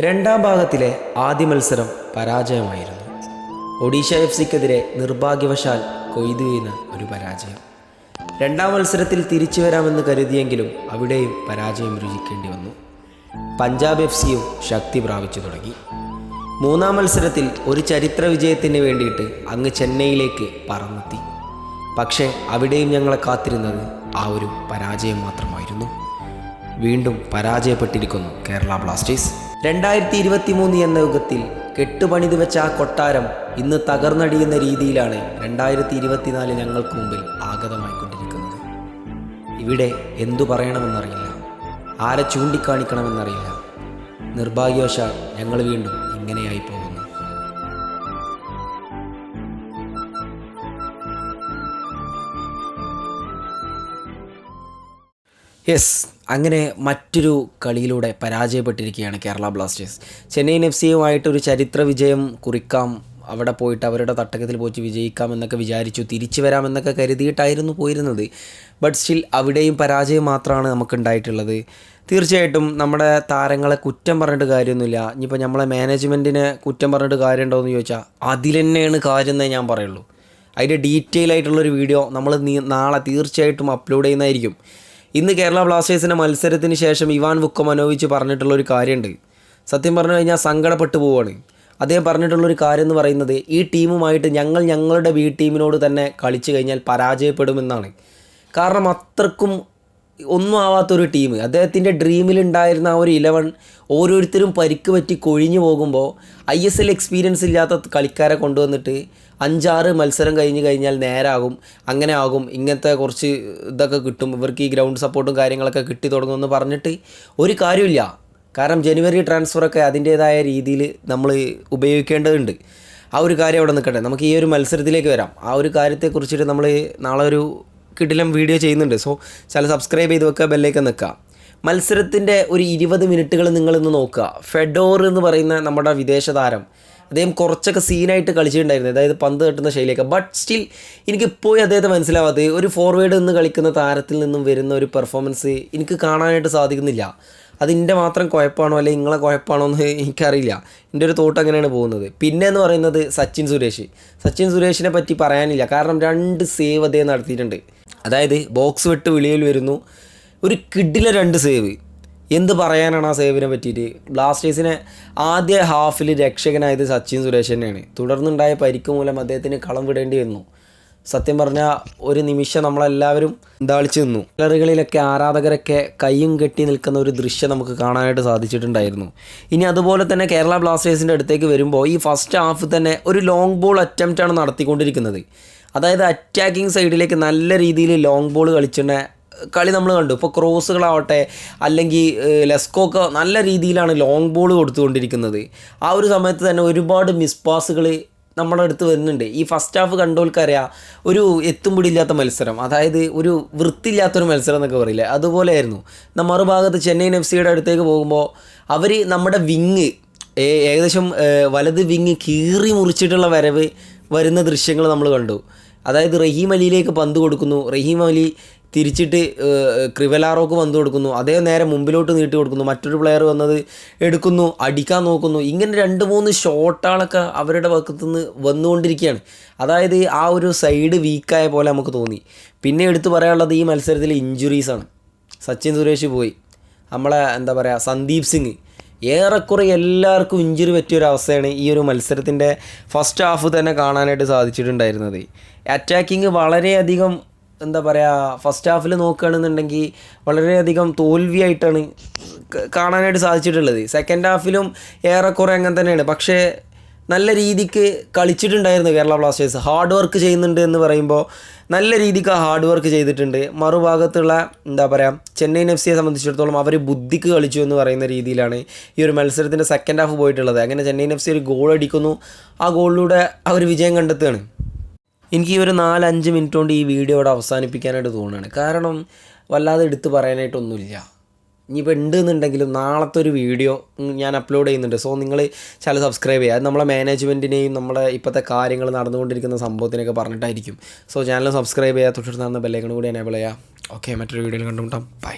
രണ്ടാം ഭാഗത്തിലെ ആദ്യ മത്സരം പരാജയമായിരുന്നു. ഒഡീഷ എഫ് സിക്കെതിരെ നിർഭാഗ്യവശാൽ കൊയ്തു വീണ ഒരു പരാജയം. രണ്ടാം മത്സരത്തിൽ തിരിച്ചു വരാമെന്ന് കരുതിയെങ്കിലും അവിടെയും പരാജയം രുചിക്കേണ്ടി വന്നു. പഞ്ചാബ് എഫ് സിയും ശക്തി പ്രാപിച്ചു തുടങ്ങി. മൂന്നാം മത്സരത്തിൽ ഒരു ചരിത്ര വിജയത്തിന് വേണ്ടിയിട്ട് അങ്ങ് ചെന്നൈയിലേക്ക് പറന്നെത്തി. പക്ഷേ അവിടെയും ഞങ്ങളെ കാത്തിരുന്നത് ആ ഒരു പരാജയം മാത്രമായിരുന്നു. വീണ്ടും പരാജയപ്പെട്ടിരിക്കുന്നു കേരള ബ്ലാസ്റ്റേഴ്സ്. രണ്ടായിരത്തി ഇരുപത്തി മൂന്ന് എന്ന യുഗത്തിൽ കെട്ടുപണിത് വെച്ച ആ കൊട്ടാരം ഇന്ന് തകർന്നടിയുന്ന രീതിയിലാണ് രണ്ടായിരത്തി ഇരുപത്തിനാല് ഞങ്ങൾക്ക് മുമ്പിൽ ആഗതമായിക്കൊണ്ടിരിക്കുന്നത് ഇവിടെ എന്തു പറയണമെന്നറിയില്ല. ആരെ ചൂണ്ടിക്കാണിക്കണമെന്നറിയില്ല. നിർഭാഗ്യവശാൽ ഞങ്ങൾ വീണ്ടും ഇങ്ങനെയായി പോകുന്നു. യെസ് അങ്ങനെ മറ്റൊരു കളിയിലൂടെ പരാജയപ്പെട്ടിരിക്കുകയാണ് കേരള ബ്ലാസ്റ്റേഴ്സ്. ചെന്നൈയിൻ എഫ് സിയുമായിട്ട് ഒരു ചരിത്ര വിജയം കുറിക്കാം. അവിടെ പോയിട്ട് അവരുടെ തട്ടകത്തിൽ പോയിട്ട് വിജയിക്കാം എന്നൊക്കെ വിചാരിച്ചു തിരിച്ചു വരാമെന്നൊക്കെ കരുതിയിട്ടായിരുന്നു പോയിരുന്നത്. ബട്ട് സ്റ്റിൽ അവിടെയും പരാജയം മാത്രമാണ് നമുക്കുണ്ടായിട്ടുള്ളത്. തീർച്ചയായിട്ടും നമ്മുടെ താരങ്ങളെ കുറ്റം പറഞ്ഞിട്ട് കാര്യമൊന്നുമില്ല. ഇനിയിപ്പോൾ നമ്മളെ മാനേജ്മെന്റിനെ കുറ്റം പറഞ്ഞിട്ട് കാര്യമുണ്ടോ എന്ന് ചോദിച്ചാൽ അതിൽ തന്നെയാണ് കാര്യം എന്നേ ഞാൻ പറയുള്ളൂ. അതിന്റെ ഡീറ്റെയിൽ ആയിട്ടുള്ളൊരു വീഡിയോ നമ്മൾ നാളെ തീർച്ചയായിട്ടും അപ്ലോഡ് ചെയ്യുന്നതായിരിക്കും. ഇന്ന് കേരള ബ്ലാസ്റ്റേഴ്സിന്റെ മത്സരത്തിന് ശേഷം ഇവാൻ വുക്കമനോവിച്ച് പറഞ്ഞിട്ടുള്ളൊരു കാര്യമുണ്ട് സത്യം പറഞ്ഞു കഴിഞ്ഞാൽ സങ്കടപ്പെട്ടു പോവുകയാണ് അദ്ദേഹം പറഞ്ഞിട്ടുള്ളൊരു കാര്യം എന്ന് പറയുന്നത് ഈ ടീമുമായിട്ട് ഞങ്ങൾ ഞങ്ങളുടെ ബി ടീമിനോട് തന്നെ കളിച്ചു കഴിഞ്ഞാൽ പരാജയപ്പെടുമെന്നാണ്. കാരണം അത്രക്കും ഒന്നും ആവാത്തൊരു ടീം. അദ്ദേഹത്തിന്റെ ഡ്രീമിലുണ്ടായിരുന്ന ആ ഒരു ഇലവൻ ഓരോരുത്തരും പരിക്ക് പറ്റി കൊഴിഞ്ഞു പോകുമ്പോൾ ഐ എസ് എൽ എക്സ്പീരിയൻസ് ഇല്ലാത്ത കളിക്കാരെ കൊണ്ടുവന്നിട്ട് അഞ്ചാറ് മത്സരം കഴിഞ്ഞ് കഴിഞ്ഞാൽ നേരാകും അങ്ങനെ ആകും. ഇങ്ങനത്തെ കുറച്ച് ഇതൊക്കെ കിട്ടും. ഇവർക്ക് ഈ ഗ്രൗണ്ട് സപ്പോർട്ടും കാര്യങ്ങളൊക്കെ കിട്ടി തുടങ്ങുമെന്ന് പറഞ്ഞിട്ട് ഒരു കാര്യമില്ല കാരണം ജനുവരി ട്രാൻസ്ഫറൊക്കെ അതിന്റേതായ രീതിയിൽ നമ്മൾ ഉപയോഗിക്കേണ്ടതുണ്ട്. ആ ഒരു കാര്യം അവിടെ നിൽക്കട്ടെ. നമുക്ക് ഈ ഒരു മത്സരത്തിലേക്ക് വരാം. ആ ഒരു കാര്യത്തെക്കുറിച്ചിട്ട് നമ്മൾ നാളെ ഒരു കിടിലം വീഡിയോ ചെയ്യുന്നുണ്ട്. സോ ചില സബ്സ്ക്രൈബ് ചെയ്ത് വെക്കുക ബെല്ലേക്ക് നിൽക്കുക. മത്സരത്തിന്റെ ഒരു ഇരുപത് മിനിറ്റുകൾ നിങ്ങളിന്ന് നോക്കുക. ഫെഡോർ എന്ന് പറയുന്ന നമ്മുടെ വിദേശ താരം അദ്ദേഹം കുറച്ചൊക്കെ സീനായിട്ട് കളിച്ചിട്ടുണ്ടായിരുന്നു. അതായത് പന്ത് തട്ടുന്ന ശൈലിയൊക്കെ. ബട്ട് സ്റ്റിൽ എനിക്ക് ഇപ്പോഴും അദ്ദേഹത്തെ മനസ്സിലാവാത്തത് ഒരു ഫോർവേഡ് നിന്ന് കളിക്കുന്ന താരത്തിൽ നിന്നും വരുന്ന ഒരു പെർഫോമൻസ് എനിക്ക് കാണാനായിട്ട് സാധിക്കുന്നില്ല. അതിന്റെ മാത്രം കുഴപ്പമാണോ അല്ലെങ്കിൽ നിങ്ങളെ കുഴപ്പമാണോ എന്ന് എനിക്കറിയില്ല. എന്റെ ഒരു തോട്ട് അങ്ങനെയാണ് പോകുന്നത്. പിന്നെ എന്ന് പറയുന്നത് സച്ചിൻ സുരേഷ്. സച്ചിൻ സുരേഷിനെ പറ്റി പറയാനില്ല. കാരണം രണ്ട് സേവ് അദ്ദേഹം നടത്തിയിട്ടുണ്ട്. അതായത് ബോക്സ് വിട്ട് വിളിയിൽ വരുന്നു. ഒരു കിഡിലെ രണ്ട് സേവ് എന്ത് പറയാനാണ് ആ സേവിനെ പറ്റിയിട്ട്? ബ്ലാസ്റ്റേഴ്സിനെ ആദ്യ ഹാഫിൽ രക്ഷകനായത് സച്ചിൻ സുരേഷ് തന്നെയാണ്. തുടർന്നുണ്ടായ പരിക്ക് മൂലം അദ്ദേഹത്തിന് കളം വിടേണ്ടി വന്നു. സത്യം പറഞ്ഞാൽ ഒരു നിമിഷം നമ്മളെല്ലാവരും എന്താളിച്ച് നിന്നു. കളറികളിലൊക്കെ ആരാധകരൊക്കെ കൈയും കെട്ടി നിൽക്കുന്ന ഒരു ദൃശ്യം നമുക്ക് കാണാനായിട്ട് സാധിച്ചിട്ടുണ്ടായിരുന്നു. ഇനി അതുപോലെ തന്നെ കേരള ബ്ലാസ്റ്റേഴ്സിന്റെ അടുത്തേക്ക് വരുമ്പോൾ ഈ ഫസ്റ്റ് ഹാഫ് തന്നെ ഒരു ലോങ് ബോൾ അറ്റംപ്റ്റാണ് നടത്തിക്കൊണ്ടിരിക്കുന്നത്. അതായത് അറ്റാക്കിംഗ് സൈഡിലേക്ക് നല്ല രീതിയിൽ ലോങ് ബോൾ കളിച്ചിട്ട് കളി നമ്മൾ കണ്ടു. ഇപ്പോൾ ക്രോസുകളാവട്ടെ അല്ലെങ്കിൽ ലെസ്കോ ലെസ്കോക്ക് നല്ല രീതിയിലാണ് ലോങ് ബോൾ കൊടുത്തുകൊണ്ടിരിക്കുന്നത്. ആ ഒരു സമയത്ത് തന്നെ ഒരുപാട് മിസ് പാസുകൾ നമ്മുടെ അടുത്ത് വരുന്നുണ്ട്. ഈ ഫസ്റ്റ് ഹാഫ് കണ്ടോൽക്കറിയാം ഒരു എത്തും പിടിയില്ലാത്ത മത്സരം. അതായത് ഒരു വൃത്തിയില്ലാത്തൊരു മത്സരം എന്നൊക്കെ പറയില്ലേ? അതുപോലെയായിരുന്നു. എന്നാൽ മറുഭാഗത്ത് ചെന്നൈയിൻ എഫ് സിയുടെ അടുത്തേക്ക് പോകുമ്പോൾ അവർ നമ്മുടെ വിങ് ഏകദേശം വലത് വിങ് കീറി മുറിച്ചിട്ടുള്ള വരവ് വരുന്ന ദൃശ്യങ്ങൾ നമ്മൾ കണ്ടു. അതായത് റഹീം അലിയിലേക്ക് പന്ത് കൊടുക്കുന്നു. റഹീം അലി തിരിച്ചിട്ട് ക്രിവലാറോക്ക് പന്ത് കൊടുക്കുന്നു. അതേ നേരെ മുമ്പിലോട്ട് നീട്ടി കൊടുക്കുന്നു. മറ്റൊരു പ്ലെയർ വന്നത് എടുക്കുന്നു അടിക്കാൻ നോക്കുന്നു. ഇങ്ങനെ രണ്ട് മൂന്ന് ഷോട്ടുകളൊക്കെ അവരുടെ ഭാഗത്തു നിന്ന് വന്നുകൊണ്ടിരിക്കുകയാണ്. അതായത് ആ ഒരു സൈഡ് വീക്കായ പോലെ നമുക്ക് തോന്നി. പിന്നെ എടുത്തു പറയാനുള്ളത് ഈ മത്സരത്തിലെ ഇഞ്ചുറീസാണ് സച്ചിൻ സുരേഷ് പോയി. നമ്മളെ എന്താ പറയുക സന്ദീപ് സിംഗ്. ഏറെക്കുറെ എല്ലാവർക്കും ഇഞ്ചുറി പറ്റിയൊരവസ്ഥയാണ് ഈ ഒരു മത്സരത്തിന്റെ ഫസ്റ്റ് ഹാഫ് തന്നെ കാണാനായിട്ട് സാധിച്ചിട്ടുണ്ടായിരുന്നത്. അറ്റാക്കിങ് വളരെയധികം എന്താ പറയുക ഫസ്റ്റ് ഹാഫിൽ നോക്കുകയാണെന്നുണ്ടെങ്കിൽ വളരെയധികം തോൽവിയായിട്ടാണ് കാണാനായിട്ട് സാധിച്ചിട്ടുള്ളത്. സെക്കൻഡ് ഹാഫിലും ഏറെക്കുറെ അങ്ങനെ തന്നെയാണ്. പക്ഷേ നല്ല രീതിക്ക് കളിച്ചിട്ടുണ്ടായിരുന്നു കേരള ബ്ലാസ്റ്റേഴ്സ്. ഹാർഡ് വർക്ക് ചെയ്യുന്നുണ്ട് എന്ന് പറയുമ്പോൾ നല്ല രീതിക്ക് ഹാർഡ് വർക്ക് ചെയ്തിട്ടുണ്ട്. മറുഭാഗത്തുള്ള എന്താ പറയുക ചെന്നൈയിൻ എഫ് സിയെ സംബന്ധിച്ചിടത്തോളം അവർ ബുദ്ധിക്ക് കളിച്ചു എന്ന് പറയുന്ന രീതിയിലാണ് ഈ ഒരു മത്സരത്തിന്റെ സെക്കൻഡ് ഹാഫ് പോയിട്ടുള്ളത്. അങ്ങനെ ചെന്നൈയിൻ എഫ് സി ഒരു ഗോൾ അടിക്കുന്നു. ആ ഗോളിലൂടെ അവർ വിജയം കണ്ടെത്തുകയാണ്. എനിക്ക് ഈ ഒരു നാലഞ്ച് മിനിറ്റ് കൊണ്ട് ഈ വീഡിയോ ഇവിടെ അവസാനിപ്പിക്കാനായിട്ട് തോന്നുകയാണ്. കാരണം വല്ലാതെ എടുത്തു പറയാനായിട്ടൊന്നുമില്ല. ഇനിയിപ്പോൾ ഉണ്ട് എന്നുണ്ടെങ്കിലും നാളത്തെ ഒരു വീഡിയോ ഞാൻ അപ്ലോഡ് ചെയ്യുന്നുണ്ട്. സോ നിങ്ങൾ ചില സബ്സ്ക്രൈബ് ചെയ്യുക. അത് നമ്മളെ മാനേജ്മെന്റിനെയും നമ്മളെ ഇപ്പോഴത്തെ കാര്യങ്ങൾ നടന്നുകൊണ്ടിരിക്കുന്ന സംഭവത്തിനൊക്കെ പറഞ്ഞിട്ടായിരിക്കും. സോ ചാനൽ സബ്സ്ക്രൈബ് ചെയ്യുക. തൊട്ടടുത്ത് നടന്ന കൂടി എനേബിൾ ചെയ്യുക. ഓക്കെ മറ്റൊരു വീഡിയോയിൽ കണ്ടുമുട്ടാം. ബൈ